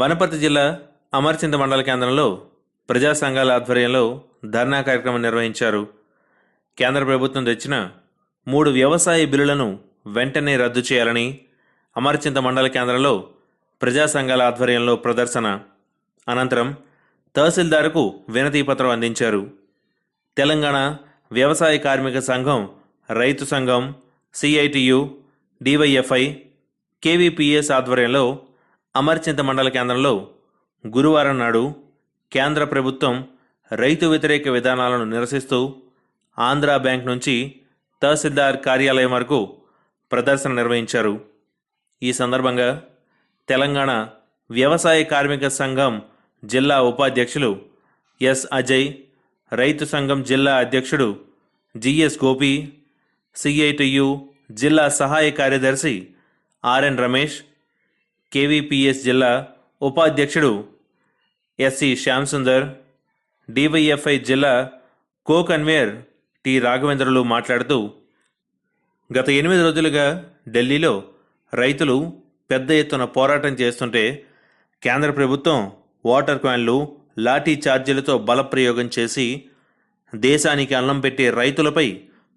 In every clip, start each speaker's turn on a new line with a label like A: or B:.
A: వనపర్తి జిల్లా అమర్చింత మండల కేంద్రంలో ప్రజా సంఘాల ఆధ్వర్యంలో ధర్నా కార్యక్రమం నిర్వహించారు. కేంద్ర ప్రభుత్వం తెచ్చిన మూడు వ్యవసాయ బిల్లులను వెంటనే రద్దు చేయాలని అమర్చింత మండల కేంద్రంలో ప్రజా సంఘాల ఆధ్వర్యంలో ప్రదర్శన. అనంతరం తహసీల్దార్కు వినతి పత్రం అందించారు. తెలంగాణ వ్యవసాయ కార్మిక సంఘం రైతు సంఘం సిఐటియు డివైఎఫ్ఐ కేవీపీఎస్ ఆధ్వర్యంలో అమర్చింత మండల కేంద్రంలో గురువారం నాడు కేంద్ర ప్రభుత్వం రైతు వ్యతిరేక విధానాలను నిరసిస్తూ ఆంధ్రా బ్యాంక్ నుంచి తహసీల్దార్ కార్యాలయం వరకు ప్రదర్శన నిర్వహించారు. ఈ సందర్భంగా తెలంగాణ వ్యవసాయ కార్మిక సంఘం జిల్లా ఉపాధ్యక్షులు ఎస్ అజయ్ రైతు సంఘం జిల్లా అధ్యక్షుడు జిఎస్ గోపి సిఐటియు జిల్లా సహాయ కార్యదర్శి ఆర్ఎన్ రమేష్ కేవీపీఎస్ జిల్లా ఉపాధ్యక్షుడు ఎస్సి శ్యామ్ సుందర్ డివైఎఫ్ఐ జిల్లా కో కన్వేయర్ టి రాఘవేంద్రలు మాట్లాడుతూ గత ఎనిమిది రోజులుగా ఢిల్లీలో రైతులు పెద్ద ఎత్తున పోరాటం చేస్తుంటే కేంద్ర ప్రభుత్వం వాటర్ క్యాన్లు లాఠీ ఛార్జీలతో బలప్రయోగం చేసి దేశానికి అన్నం పెట్టే రైతులపై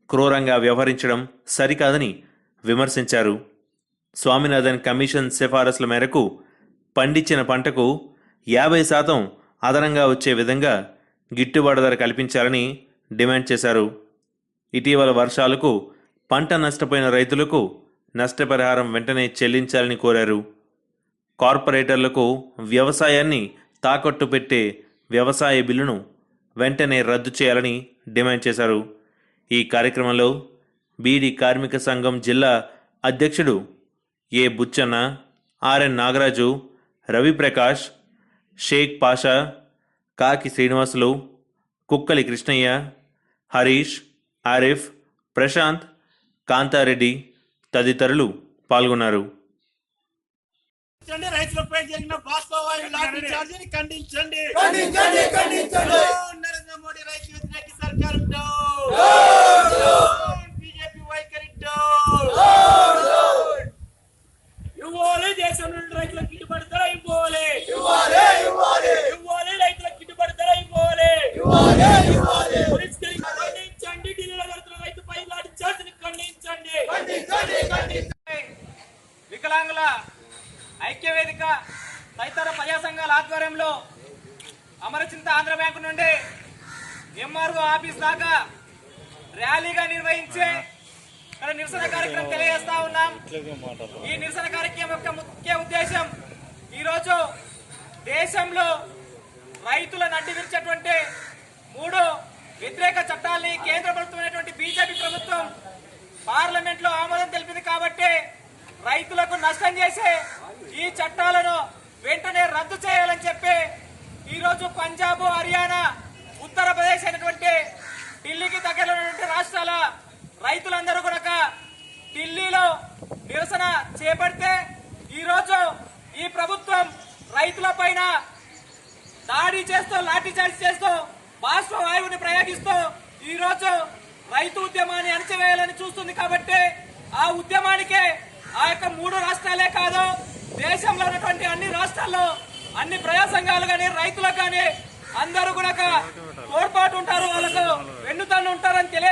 A: క్రూరంగా వ్యవహరించడం సరికాదని విమర్శించారు. స్వామినాథన్ కమిషన్ సిఫారసుల మేరకు పండించిన పంటకు యాభై శాతం అదనంగా వచ్చే విధంగా గిట్టుబాటు ధర కల్పించాలని డిమాండ్ చేశారు. ఇటీవల వర్షాలకు పంట నష్టపోయిన రైతులకు నష్టపరిహారం వెంటనే చెల్లించాలని కోరారు. కార్పొరేటర్లకు వ్యవసాయాన్ని తాకట్టు పెట్టే వ్యవసాయ బిల్లును వెంటనే రద్దు చేయాలని డిమాండ్ చేశారు. ఈ కార్యక్రమంలో బీడీ కార్మిక సంఘం జిల్లా అధ్యక్షుడు A Buchanna R N Nagaraju Raviprakash Shaik Pasha Kaki Srinivasulu Kukkali Krishnaiah Harish Arif Prashanth Kantha Reddy తదితరులు పాల్గొన్నారు.
B: ఖండించండి రైతులపై జరిగిన బాష్పవాయు లాఠీ చార్జీని ఖండించండి.
C: ఖండించండి ఖండించండి.
B: డౌన్ నరేంద్ర మోడీ రైతు సర్కారు ఖండించండి ఢిల్లీలో జరుగుతున్న రైతుపై లాఠీ ఖండించండి
D: వికలాంగుల ఐక్యవేదిక తదితర ప్రజా సంఘాల ఆధ్వర్యంలో అమరచింత ఆంధ్ర బ్యాంకు నుండి ఎంఆర్ఓ ఆఫీస్ దాకా ర్యాలీగా నిర్వహించే నిరసన కార్యక్రమం తెలియజేస్తా ఉన్నాం. ఈ నిరసన కార్యక్రమం యొక్క ముఖ్య ఉద్దేశం ఈరోజు దేశంలో రైతుల నడ్డి విరిచేటువంటి వ్యతిరేక చట్టాలని కేంద్ర ప్రభుత్వమైనటువంటి బీజేపీ ప్రభుత్వం పార్లమెంట్లో ఆమోదం తెలిపింది కాబట్టి రైతులకు నష్టం చేసే ఈ చట్టాలను వెంటనే రద్దు చేయాలని చెప్పి ఈరోజు పంజాబ్ హర్యానా ఉత్తరప్రదేశ్ అయినటువంటి ఢిల్లీకి దగ్గరలో ఉన్నటువంటి రాష్ట్రాల రైతులందరూ కూడా ఢిల్లీలో నిరసన చేపడితే ఈరోజు ఈ ప్రభుత్వం రైతుల పైన దాడి చేస్తూ లాఠీచార్జ్ చేస్తూ బాష్ప వాయువుని ప్రయోగిస్తూ ఈరోజు రైతు ఉద్యమాన్ని అణచివేయాలని చూస్తుంది కాబట్టి ఆ ఉద్యమానికే ఆ యొక్క మూడు రాష్ట్రాలే కాదు దేశంలో ఉన్నటువంటి అన్ని రాష్ట్రాల్లో అన్ని ప్రజా సంఘాలు కానీ రైతులకు కానీ అందరూ కూడా తోడ్పాటు ఉంటారు వాళ్ళకు వెన్నుతన్ను ఉంటారని తెలియ